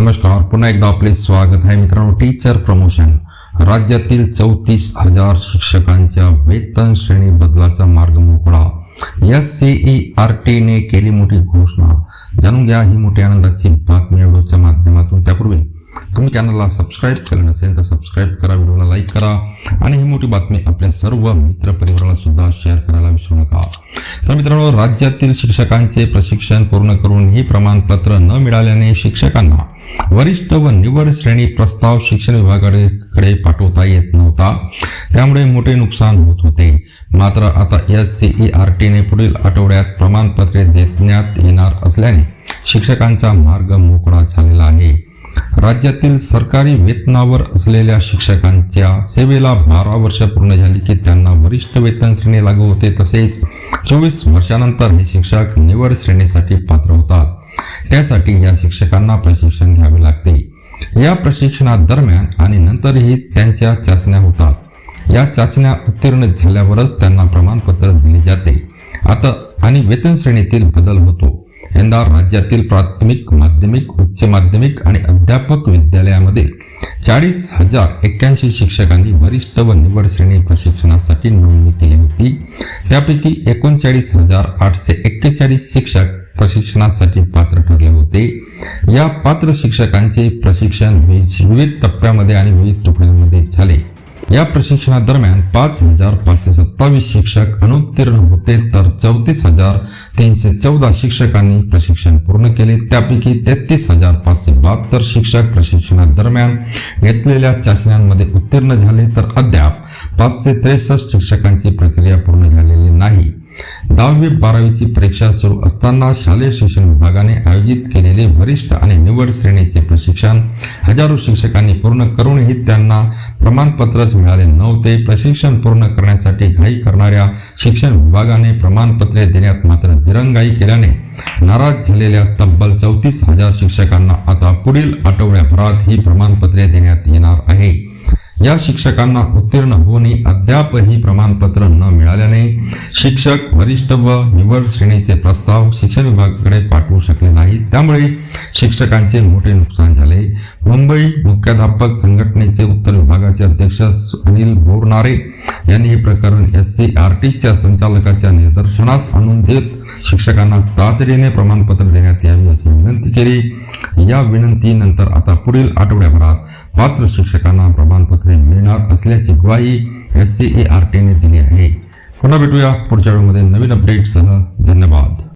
नमस्कार पुन्हा एकदा आपले स्वागत आहे मित्रांनो. टीचर प्रमोशन राज्यातील चौतीस हजार शिक्षकांच्या वेतन श्रेणी बदलाचा मार्ग मोकळा. एस सीई आर टीने केली मोठी घोषणा. जाणून घ्या ही मोठी आनंदाची बातमी. व्हिडिओच्या माध्यमातून चॅनलला सबस्क्राईब केलं नसेल तर सबस्क्राईब करा व्हिडिओला लाईक करा. आणि ही मोठी बातमी आपल्या सर्व मित्रपरिवाराला सुद्धा शेअर करायला विसरू नका. तर मित्रांनो राज्यातील शिक्षकांचे प्रशिक्षण पूर्ण करून ही प्रमाणपत्र न मिळाल्याने शिक्षकांना वरिष्ठ व निवड श्रेणी प्रस्ताव शिक्षण विभागाकडे पाठवता येत नव्हता. त्यामुळे मोठे नुकसान होत होते. मात्र आता एस सीई आर टीने पुढील आठवड्यात प्रमाणपत्रे देण्यात येणार असल्याने शिक्षकांचा मार्ग मोकळा झालेला आहे. राज्यातील सरकारी वेतनावर असलेल्या शिक्षकांच्या सेवेला बारा वर्ष पूर्ण झाली की त्यांना वरिष्ठ वेतन श्रेणी लागू होते. तसेच चोवीस वर्षानंतर हे शिक्षक निवड श्रेणीसाठी पात्र होतात. त्यासाठी या शिक्षकांना प्रशिक्षण घ्यावे लागते. या प्रशिक्षणादरम्यान आणि नंतरही त्यांच्या चाचण्या होतात. या चाचण्या उत्तीर्ण झाल्यावरच त्यांना प्रमाणपत्र दिले जाते. आता आणि वेतन श्रेणीतील बदल होतो. यंदा राज्यातील प्राथमिक माध्यमिक उच्च माध्यमिक आणि अध्यापक विद्यालयामध्ये चाळीस हजार एक्क्याऐंशी शिक्षकांनी वरिष्ठ व निवड श्रेणी प्रशिक्षणासाठी नोंदणी केली होती. त्यापैकी एकोणचाळीस हजार आठशे एक्केचाळीस शिक्षक प्रशिक्षणासाठी पात्र ठरले होते. या पात्र शिक्षकांचे प्रशिक्षण विविध टप्प्यामध्ये आणि विविध तुकड्यांमध्ये झाले. या प्रशिक्षणादरम्यान पाच हजार पाचशे सत्तावीस शिक्षक अनुत्तीर्ण होते तर चौतीस हजार तीनशे चौदा शिक्षकांनी प्रशिक्षण पूर्ण केले. त्यापैकी तेहतीस हजार पाचशे बहात्तर शिक्षक प्रशिक्षणादरम्यान घेतलेल्या चाचण्यांमध्ये उत्तीर्ण झाले तर अद्याप पाचशे त्रेसष्ट शिक्षकांची प्रक्रिया पूर्ण झालेली नाही. दहावी बारावीची परीक्षा सुरू असताना शालेय शिक्षण विभागाने आयोजित केलेले वरिष्ठ आणि निवड श्रेणीचे प्रशिक्षण हजारो शिक्षकांनी पूर्ण करूनही त्यांना प्रमाणपत्रच मिळाले नव्हते. प्रशिक्षण पूर्ण करण्यासाठी घाई करणाऱ्या शिक्षण विभागाने प्रमाणपत्रे देण्यात मात्र दिरंगाई केल्याने नाराज झालेल्या तब्बल चौतीस हजार शिक्षकांना आता पुढील आठवड्याभरात ही प्रमाणपत्रे देण्यात येणार आहे. या शिक्षकांना उत्तीर्ण होऊनही अद्यापही प्रमाणपत्र न मिळाल्याने शिक्षक वरिष्ठ व निवड श्रेणीचे प्रस्ताव शिक्षण विभागाकडे पाठवू शकले नाही त्यामुळे शिक्षकांचे मोठे नुकसान झाले. मुंबई मुख्याध्यापक संघटनेचे उत्तर विभागाचे अध्यक्ष अनिल बोरनारे यांनी हे प्रकरण एस सी आर टीच्या संचालकाच्या निदर्शनास आणून देत शिक्षकांना तातडीने प्रमाणपत्र देण्यात यावी अशी विनंती केली. या विनंतीनंतर आता पुढील आठवड्याभरात पात्र शिक्षकांना प्रमाणपत्रे मिळणार असल्याची ग्वाही एस सी ए आर टीने दिली आहे. पुन्हा भेटूया पुढच्या वेळेमध्ये नवीन अपडेटसह धन्यवाद.